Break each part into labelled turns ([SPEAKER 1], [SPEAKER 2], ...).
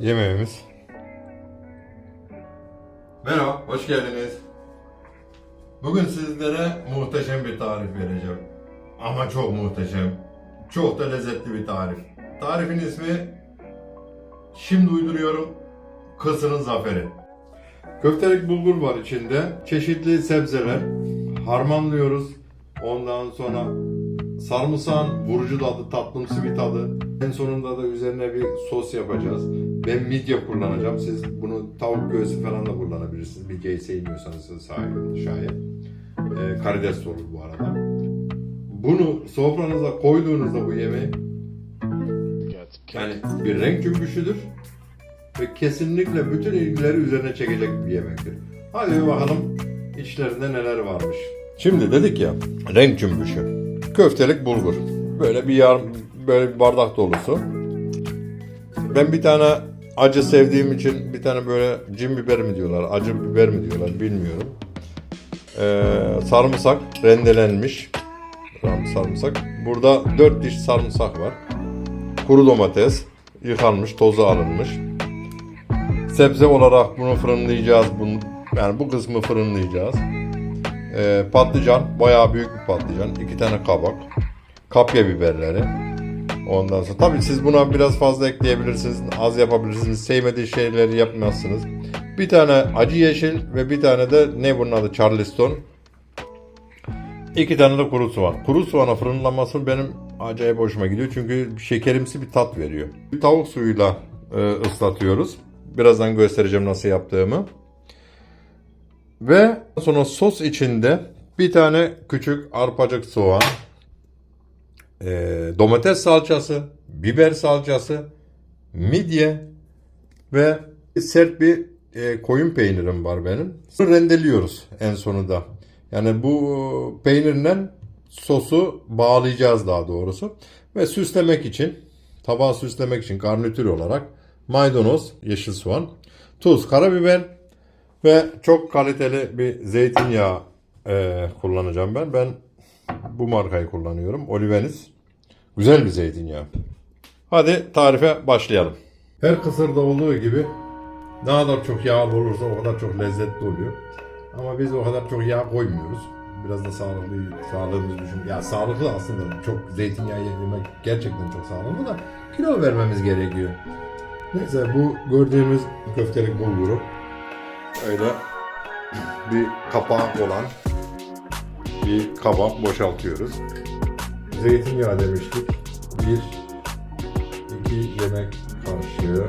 [SPEAKER 1] yemeğimiz. Merhaba, hoş geldiniz. Bugün sizlere muhteşem bir tarif vereceğim. Ama çok muhteşem. Çok da lezzetli bir tarif. Tarifin ismi şimdi uyduruyorum. Kısırın zaferi. Köftelik bulgur var içinde. Çeşitli sebzeler. Harmanlıyoruz. Ondan sonra sarımsağın vurucu tadı, tatlımsı bir tadı. En sonunda da üzerine bir sos yapacağız. Ben midye kullanacağım. Siz bunu tavuk göğsü falan da kullanabilirsiniz. Midyeyi sevmiyorsanız sahibi şayet. Ee, karides de olur bu arada. Bunu sofranıza koyduğunuzda bu yemeği yani bir renk cümbüşüdür ve kesinlikle bütün ilgileri üzerine çekecek bir yemektir. Hadi bir bakalım içlerinde neler varmış. Şimdi dedik ya renk cümbüşü. Köftelik bulgur. Böyle bir yar böyle bir bardak dolusu. Ben bir tane acı sevdiğim için bir tane böyle cin biber mi diyorlar, acı biber mi diyorlar bilmiyorum. Ee, sarımsak rendelenmiş. Sarımsak. Burada 4 diş sarımsak var. Kuru domates yıkanmış, tozu alınmış. Sebze olarak bunu fırınlayacağız. Bunu, yani bu kısmı fırınlayacağız. Ee, patlıcan, bayağı büyük bir patlıcan. iki tane kabak. Kapya biberleri. Ondan sonra tabii siz buna biraz fazla ekleyebilirsiniz. Az yapabilirsiniz. Sevmediği şeyleri yapmazsınız. Bir tane acı yeşil ve bir tane de ne bunun adı Charleston. İki tane de kuru soğan. Kuru soğana fırınlanması benim acayip hoşuma gidiyor. Çünkü şekerimsi bir tat veriyor. Tavuk suyuyla e, ıslatıyoruz. Birazdan göstereceğim nasıl yaptığımı. Ve sonra sos içinde bir tane küçük arpacık soğan, e, domates salçası, biber salçası, midye ve sert bir e, koyun peynirim var benim. Rendeliyoruz en sonunda. Yani bu peynirle sosu bağlayacağız daha doğrusu. Ve süslemek için, tabağı süslemek için garnitür olarak maydanoz, yeşil soğan, tuz, karabiber ve çok kaliteli bir zeytinyağı e, kullanacağım ben. Ben bu markayı kullanıyorum. Olivenis. Güzel bir zeytinyağı. Hadi tarife başlayalım. Her kısırda olduğu gibi ne kadar çok yağlı olursa o kadar çok lezzetli oluyor. Ama biz o kadar çok yağ koymuyoruz. Biraz da sağlıklı, sağlığımızı düşün. Ya sağlıklı aslında çok zeytinyağı yemek gerçekten çok sağlıklı da kilo vermemiz gerekiyor. Neyse bu gördüğümüz köftelik bulguru öyle bir kapağı olan bir kaba boşaltıyoruz. Zeytinyağı demiştik. Bir, iki yemek kaşığı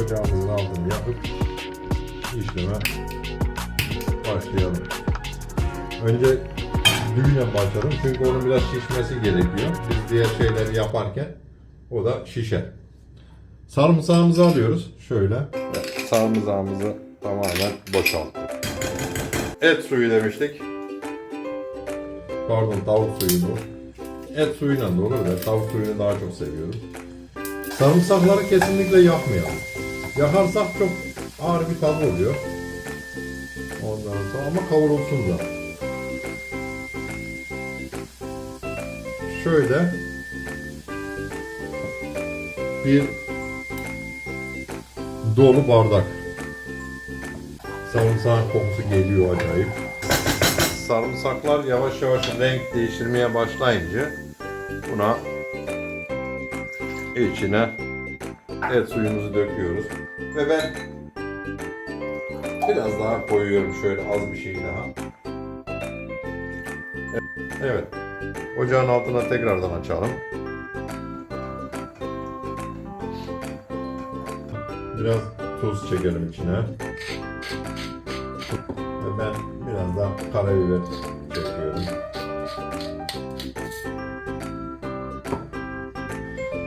[SPEAKER 1] ocağımızın altını yakıp işleme başlayalım. Önce düğüne başlayalım çünkü onun biraz şişmesi gerekiyor. Biz diğer şeyleri yaparken o da şişer. Sarımsağımızı alıyoruz. Şöyle. Sarımsağımızı tamamen boşalttık. Et suyu demiştik. Pardon tavuk suyu bu. Et suyuyla da olur da tavuk suyunu daha çok seviyorum. Sarımsakları kesinlikle yakmayalım. Yakarsak çok ağır bir tadı oluyor. Ondan sonra ama kavrulsun da. Şöyle bir dolu bardak. Sarımsağın kokusu geliyor acayip. Sarımsaklar yavaş yavaş renk değiştirmeye başlayınca buna içine et suyumuzu döküyoruz. Ve ben biraz daha koyuyorum şöyle az bir şey daha. Evet. Ocağın altına tekrardan açalım. Biraz tuz çekelim içine. Ve ben biraz da karabiber çekiyorum.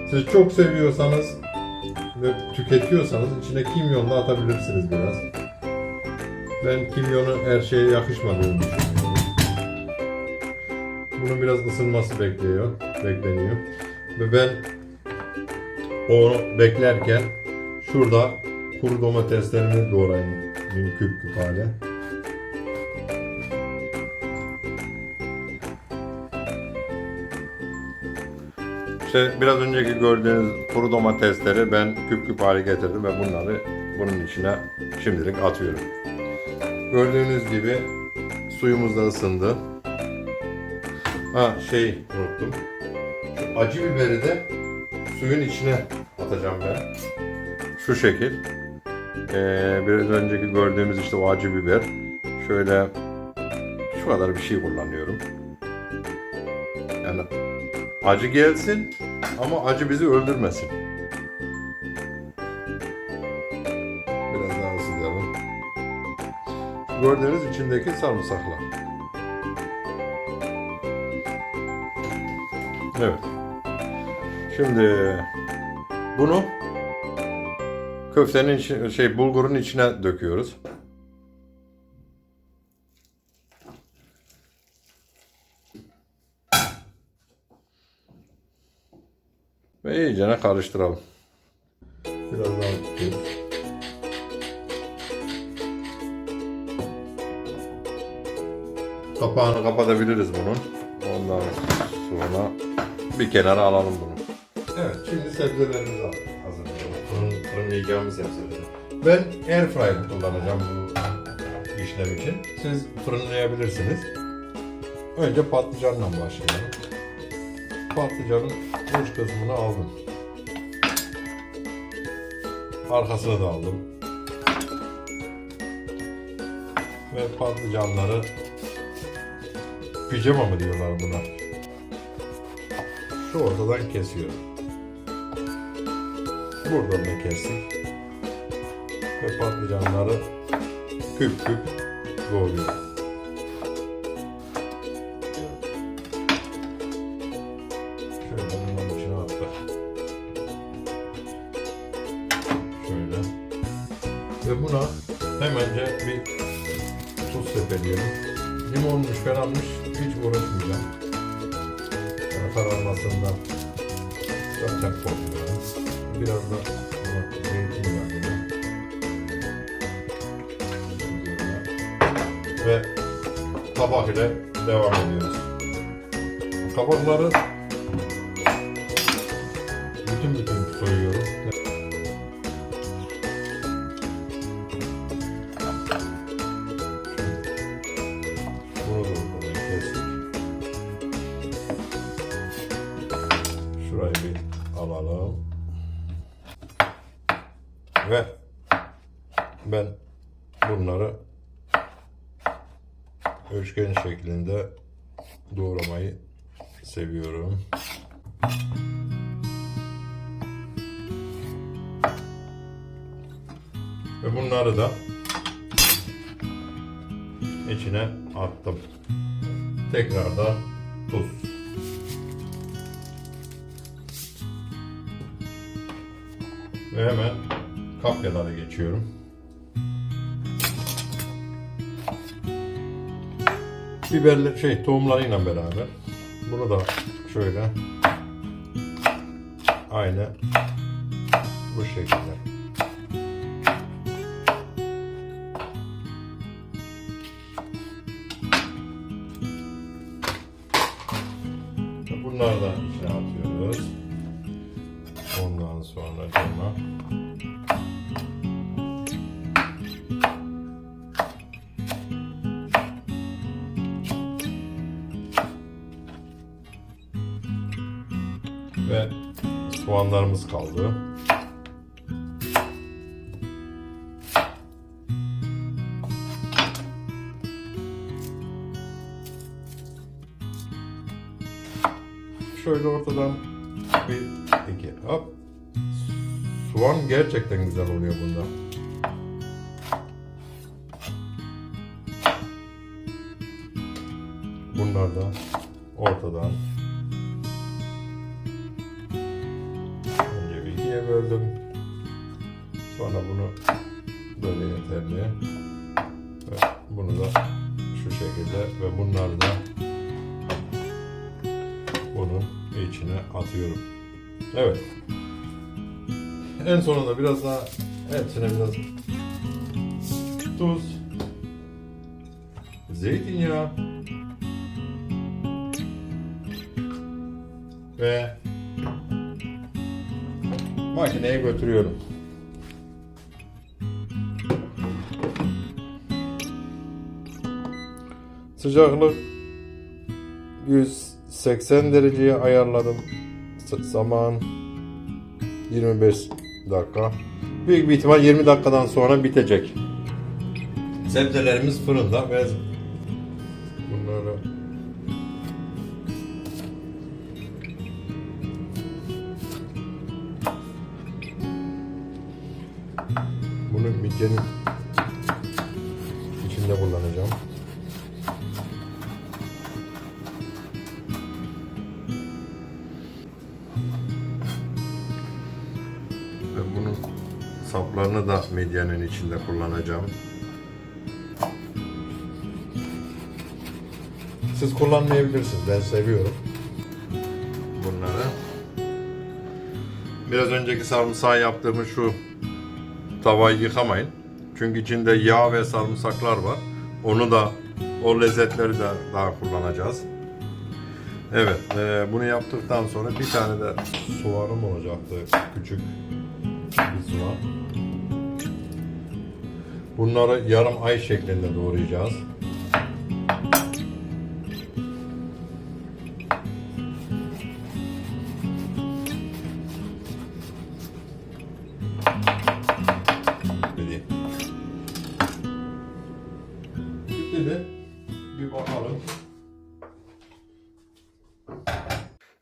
[SPEAKER 1] Siz çok seviyorsanız ve tüketiyorsanız içine kimyon da atabilirsiniz biraz. Ben kimyonun her şeye yakışmadığını düşünüyorum. Bunun biraz ısınması bekliyor, bekleniyor. Ve ben onu beklerken şurada kuru domateslerimi doğrayayım küp küp hale. İşte biraz önceki gördüğünüz kuru domatesleri ben küp küp hale getirdim ve bunları bunun içine şimdilik atıyorum. Gördüğünüz gibi suyumuz da ısındı. Ha şey unuttum. Şu acı biberi de suyun içine atacağım ben. Şu şekil. Ee, biraz önceki gördüğümüz işte o acı biber. Şöyle şu kadar bir şey kullanıyorum. Acı gelsin ama acı bizi öldürmesin. Biraz daha ısıtalım. Gördüğünüz içindeki sarımsaklar. Evet. Şimdi bunu köftenin şey bulgurun içine döküyoruz. İyicene karıştıralım. Biraz daha tutayım. Kapağını kapatabiliriz bunun. Ondan sonra bir kenara alalım bunu. Evet, şimdi sebzelerimizi hazırlayalım. Fırın, fırınlayacağımız sebzeleri. Ben air fryer kullanacağım bu işlem için. Siz fırınlayabilirsiniz. Önce patlıcanla başlayalım. Patlıcanın uç kısmını aldım. Arkasını da aldım. Ve patlıcanları pijama mı diyorlar buna? Şu ortadan kesiyorum. Buradan da kestik. Ve patlıcanları küp küp doğruyorum. Ve tabak ile devam ediyoruz. Kabakları bütün bütün soyuyorum. Seviyorum. Ve bunları da içine attım. Tekrar da tuz. Ve hemen kapyalara geçiyorum. Biberli şey tohumlarıyla beraber. Bunu da şöyle aynı bu şekilde. Bunları da soğanlarımız kaldı. Şöyle ortadan bir iki hop. Soğan gerçekten güzel oluyor bunda. Bunlar da ortadan böldüm. Sonra bunu böyle yeterli. Ve bunu da şu şekilde ve bunları da bunun içine atıyorum. Evet. En sonunda biraz daha hepsine biraz tuz, zeytinyağı ve makineye götürüyorum. Sıcaklık 180 dereceye ayarladım. Zaman 25 dakika. Büyük bir ihtimal 20 dakikadan sonra bitecek. Sebzelerimiz fırında ve bunları bunu midyenin içinde kullanacağım. Ben bunun saplarını da medyanın içinde kullanacağım. Siz kullanmayabilirsiniz. Ben seviyorum. Bunları. Biraz önceki sarımsağı yaptığımız şu tavayı yıkamayın. Çünkü içinde yağ ve sarımsaklar var. Onu da o lezzetleri de daha kullanacağız. Evet, e, bunu yaptıktan sonra bir tane de soğanım olacaktı. Küçük bir soğan. Bunları yarım ay şeklinde doğrayacağız. Bir bakalım.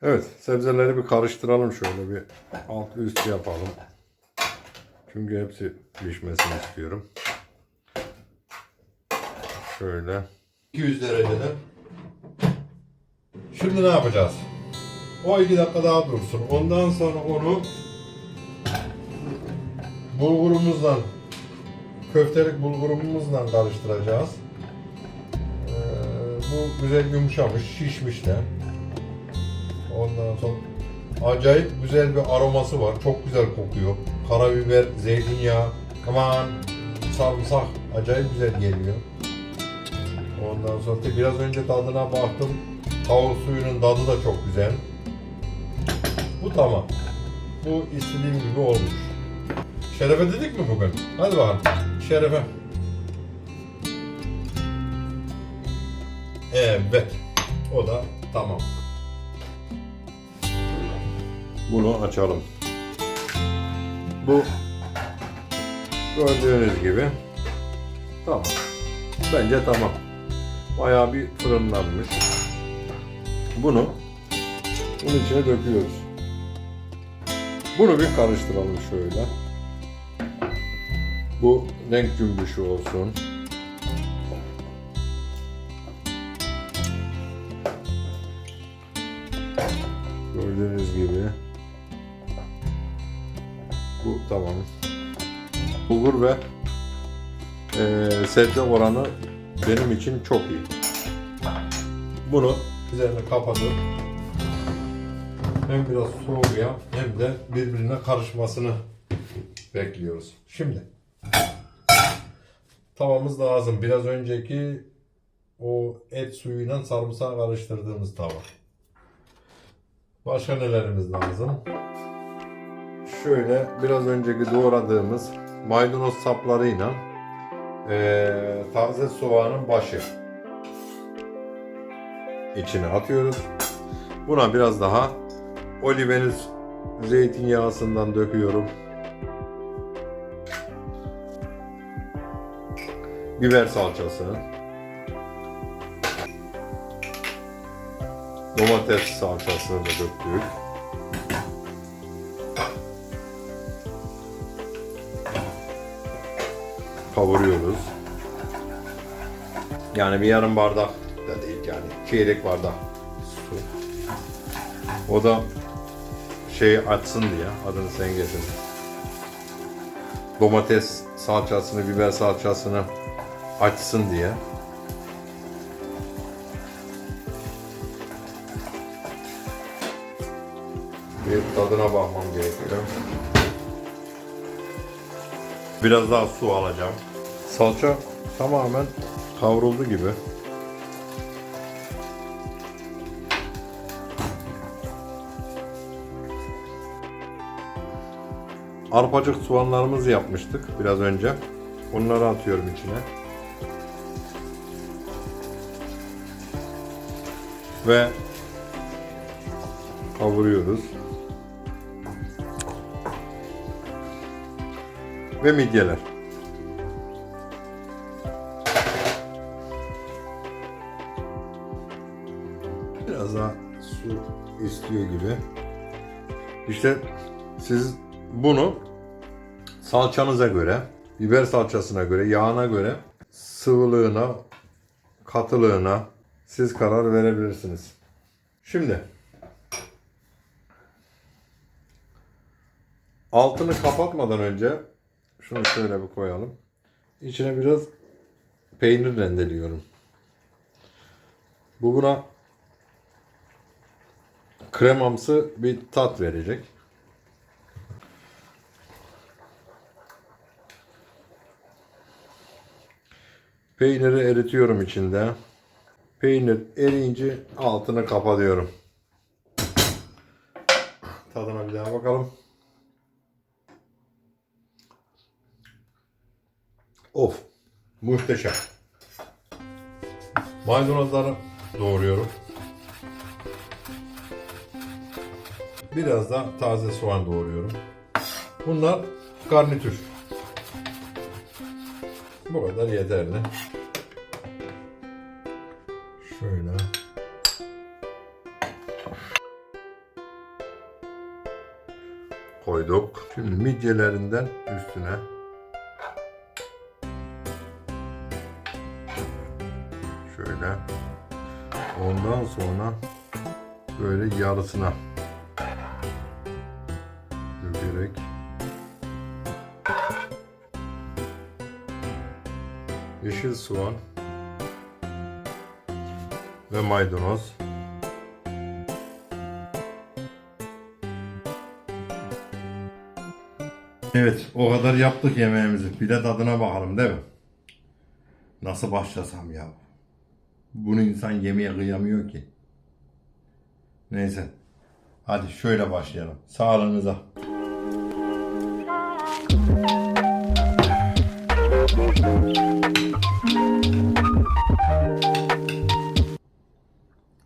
[SPEAKER 1] Evet, sebzeleri bir karıştıralım şöyle bir alt üst yapalım. Çünkü hepsi pişmesini istiyorum. Şöyle. 200 derecede. Şimdi ne yapacağız? O iki dakika daha dursun. Ondan sonra onu bulgurumuzla köftelik bulgurumuzla karıştıracağız. Bu güzel yumuşamış, şişmiş de. Ondan sonra acayip güzel bir aroması var. Çok güzel kokuyor. Karabiber, zeytinyağı, aman sarımsak acayip güzel geliyor. Ondan sonra biraz önce tadına baktım. Tavuk suyunun tadı da çok güzel. Bu tamam. Bu istediğim gibi olmuş. Şerefe dedik mi bugün? Hadi bakalım. Şerefe. Evet. O da tamam. Bunu açalım. Bu gördüğünüz gibi tamam. Bence tamam. Bayağı bir fırınlanmış. Bunu bunun içine döküyoruz. Bunu bir karıştıralım şöyle. Bu renk cümbüşü olsun. Gördüğünüz gibi. Bu tamam. Bulgur ve eee sebze oranı benim için çok iyi. Bunu üzerine kapatıp hem biraz soğuya hem de birbirine karışmasını bekliyoruz. Şimdi tavamız lazım. Biraz önceki o et suyuyla sarımsağı karıştırdığımız tava. Başka nelerimiz lazım? Şöyle biraz önceki doğradığımız maydanoz saplarıyla eee, taze soğanın başı içine atıyoruz. Buna biraz daha olivenüs zeytinyağısından döküyorum. Biber salçası. Domates salçasını da döktük. Kavuruyoruz. Yani bir yarım bardak da değil yani çeyrek bardak su. O da şey açsın diye adını sen getir. Domates salçasını, biber salçasını açsın diye. Bir tadına bakmam gerekiyor. Biraz daha su alacağım. Salça tamamen kavruldu gibi. arpacık soğanlarımızı yapmıştık biraz önce. Onları atıyorum içine. Ve kavuruyoruz. Ve midyeler. Biraz daha su istiyor gibi. İşte siz bunu salçanıza göre, biber salçasına göre, yağına göre, sıvılığına, katılığına siz karar verebilirsiniz. Şimdi altını kapatmadan önce şunu şöyle bir koyalım. İçine biraz peynir rendeliyorum. Bu buna kremamsı bir tat verecek. Peyniri eritiyorum içinde. Peynir eriyince altını kapatıyorum. Tadına bir daha bakalım. Of. Muhteşem. Maydanozları doğruyorum. Biraz da taze soğan doğruyorum. Bunlar garnitür. Bu kadar yeterli. Şöyle. Koyduk. Şimdi midyelerinden üstüne ondan sonra böyle yarısına dökerek yeşil soğan ve maydanoz. Evet, o kadar yaptık yemeğimizi. Bir de tadına bakalım değil mi? Nasıl başlasam ya? Bunu insan yemeye kıyamıyor ki. Neyse. Hadi şöyle başlayalım. Sağlığınıza.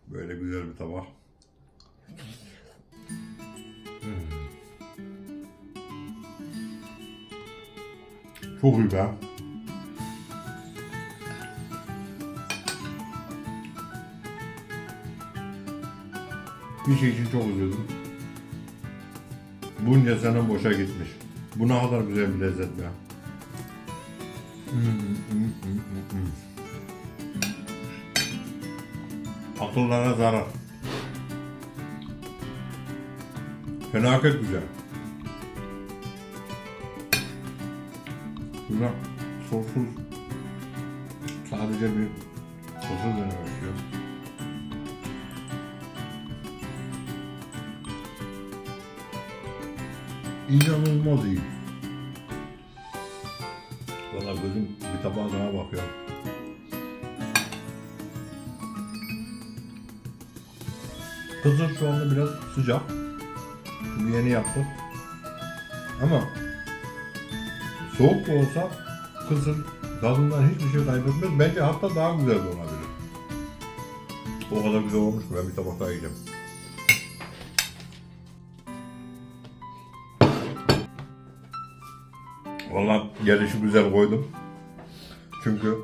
[SPEAKER 1] Böyle güzel bir tabak. Hmm. Çok iyi be. Bir şey için çok üzüldüm. Bunca sene boşa gitmiş. Bu ne kadar güzel bir lezzet be. Hmm, hmm, hmm, hmm. Akıllara zarar. Felaket güzel. Buna sossuz sadece bir sosu denemek istiyorum. İnanılmaz iyi. Valla gözüm bir tabağa daha bakıyor. Kızır şu anda biraz sıcak. Çünkü yeni yaptık. Ama soğuk da olsa kızır tadından hiçbir şey kaybetmez. Bence hatta daha güzel olabilir. O kadar güzel olmuş ben bir tabak daha yiyeceğim. Valla gelişi güzel koydum. Çünkü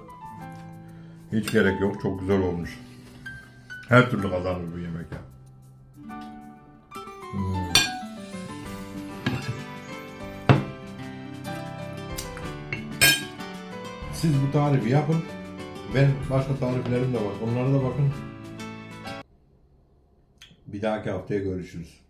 [SPEAKER 1] hiç gerek yok. Çok güzel olmuş. Her türlü kazanır bu yemek ya. Hmm. Siz bu tarifi yapın. Ben başka tariflerim de var. Onlara da bakın. Bir dahaki haftaya görüşürüz.